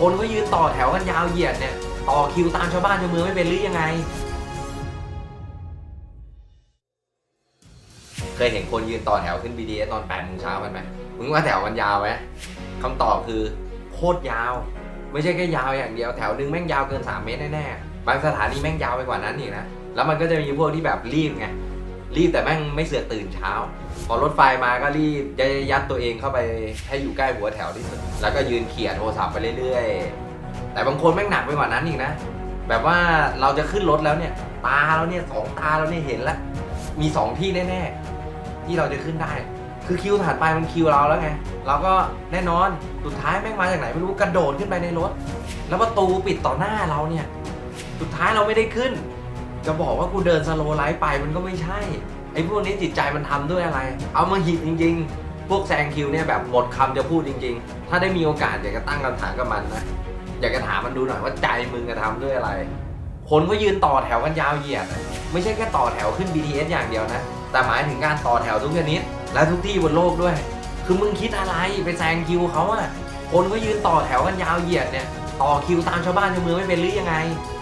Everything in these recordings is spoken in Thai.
คนก็ยืนต่อแถวกันยาวเหยียดเนี่ย ต่อคิวตามชาวบ้านชาวเมืองไม่เป็นหรือยังไง เคยเห็นคนยืนต่อแถวขึ้น BTS ตอน8โมงเช้ากันไหมมึงว่าแถวมันยาวไหมคำตอบคือโคตรยาว ไม่ใช่แค่ยาวอย่างเดียวแถวนึงแม่งยาวเกิน 3 เมตรแน่ๆ บางสถานีแม่งยาวไปกว่านั้นอีกนะ แล้วมันก็จะมีพวกที่แบบรีบไง รีบแต่แม่งไม่เสือกตื่นเช้า พอรถไฟมาก็รีบยัดตัวเองเข้าไปให้อยู่ใกล้หัวแถวที่สุด แล้วก็ยืนเขี่ยโทรศัพท์ไปเรื่อยๆ แต่บางคนแม่งหนักไปกว่านั้นอีกนะ แบบว่าเราจะขึ้นรถแล้วเนี่ย ตาเราเนี่ยสองตาเราเนี่ยเห็นแล้วมีสองที่แน่ๆ ที่เราจะขึ้นได้ คือคิวถัดไปมันคิวเราแล้วไง เราก็แน่นอน สุดท้ายแม่งมาจากไหนไม่รู้กระโดดขึ้นไปในรถ แล้วประตูปิดต่อหน้าเราเนี่ย สุดท้ายเราไม่ได้ขึ้น จะบอกว่ากูเดินสโลว์ไลฟ์ไปมันก็ไม่ใช่ ไอ้พวกนี้จิตใจมันทำด้วยอะไร เอามาหิดจริง ๆ พวกแซงคิวเนี่ยแบบหมดคำจะพูดจริง ๆ ถ้าได้มีโอกาสอยากจะตั้งคำถามกับมันนะ อยากจะถามมันดูหน่อยว่าใจมึงจะทำด้วยอะไร คนก็ยืนต่อแถวกันยาวเหยียดอะไม่ใช่แค่ต่อแถวขึ้น BTS อย่างเดียวนะ แต่หมายถึงการต่อแถวทุกชนิด และทุกที่บนโลกด้วย คือมึงคิดอะไรไปแซงคิวเขาอะคนก็ยืนต่อแถวกันยาวเหยียดเนี่ย ต่อคิวตามชาวบ้านชาวเมืองไม่เป็นหรือยังไง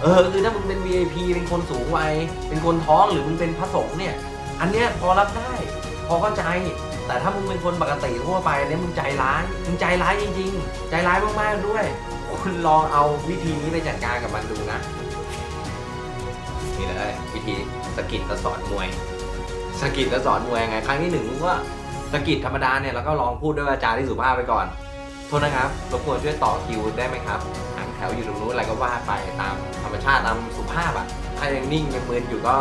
เออคือถ้ามึงเป็น VIP เป็นคนสูงวัยเป็นคนท้องหรือมึงเป็นพระสงฆ์เนี่ย อันเนี้ยพอรับได้ พอเข้าใจ แต่ถ้ามึงเป็นคนปกติทั่วไปเนี่ยมึงใจร้ายมึงใจร้ายจริง ๆ ใจร้ายมากๆด้วย คุณลองเอาวิธีนี้ไปจัดการกับมันดูนะนี่เลยวิธีสกิดและสอนมวยสกิดและสอนมวยยังไง ครั้งที่หนึ่งมึงก็สกิดธรรมดาเนี่ยแล้วก็ลองพูดด้วยวาจารย์ที่สุภาพไปก่อน โทษนะครับรบกวนช่วยต่อคิวได้ไหมครับหางแถวอยู่ตรงนู้นอะไรก็ว่าไปตามธรรมชาติตามสุภาพอะถ้ายังนิ่งยังมึนอยู่ก็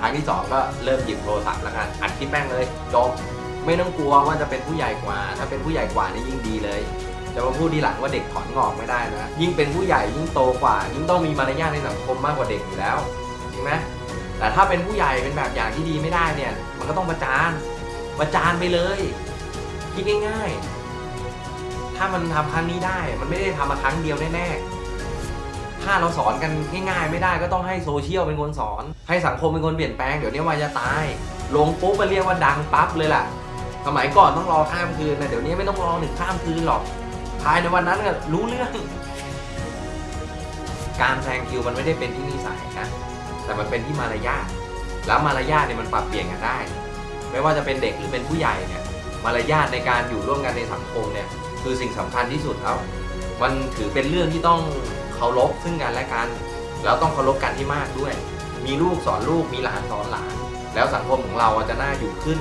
ครั้งที่สองก็เริ่มหยิบโทรศัพท์แล้วกันอัดคลิปแม่งเลยจบไม่ต้องกลัวว่าจะเป็นผู้ใหญ่กว่า ถ้าเป็นผู้ใหญ่กว่านี่ยิ่งดีเลยจะมาพูดทีหลังว่าเด็กถอนงอกไม่ได้นะยิ่งเป็นผู้ใหญ่ยิ่งโตกว่า ยิ่งต้องมีมารยาทในสังคมมากกว่าเด็กอยู่แล้วจริงไหมแต่ถ้าเป็นผู้ใหญ่เป็นแบบอย่างที่ดีไม่ได้เนี่ย มันก็ต้องประจานประจานไปเลยคิดง่าย ๆ ถ้ามันทำครั้งนี้ได้ มันไม่ได้ทำมาครั้งเดียวแน่ๆ ถ้าเราสอนกันง่ายๆไม่ได้ก็ต้องให้โซเชียลเป็นคนสอน ให้สังคมเป็นคนเปลี่ยนแปลง เดี๋ยวนี้วายจะตาย ลงปุ๊บมาเรียกว่าดังปั๊บเลยล่ะ สมัยก่อนต้องรอข้ามคืนนะเดี๋ยวนี้ไม่ต้องรอหนึ่งข้ามคืนหรอก ภายในวันนั้นก็รู้เรื่อง การแซงคิวมันไม่ได้เป็นที่นิสัยนะ แต่มันเป็นที่มารยาท แล้วมารยาทเนี่ยมันปรับเปลี่ยนกันได้ ไม่ว่าจะเป็นเด็กหรือเป็นผู้ใหญ่เนี่ย มารยาทในการอยู่ร่วมกันในสังคมเนี่ย คือสิ่งสำคัญที่สุดแล้วมันถือเป็นเรื่องที่ต้องเคารพซึ่งกันและกัน แล้วต้องเคารพกันที่มากด้วย มีลูกสอนลูกมีหลานสอนหลาน แล้วสังคมของเราจะน่าอยู่ขึ้น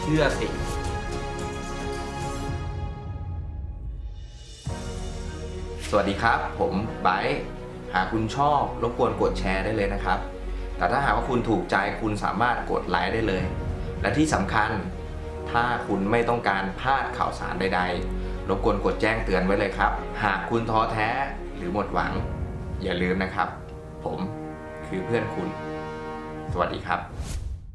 เชื่อสิสวัสดีครับ ผมไบร์หากคุณชอบรบกวนกดแชร์ได้เลยนะครับ แต่ถ้าหากว่าคุณถูกใจคุณสามารถกดไลค์ได้เลย และที่สำคัญถ้าคุณไม่ต้องการพลาดข่าวสารใด ๆ รบกวนกดแจ้งเตือนไว้เลยครับ หากคุณท้อแท้หรือหมดหวัง อย่าลืมนะครับ ผมคือเพื่อนคุณ สวัสดีครับ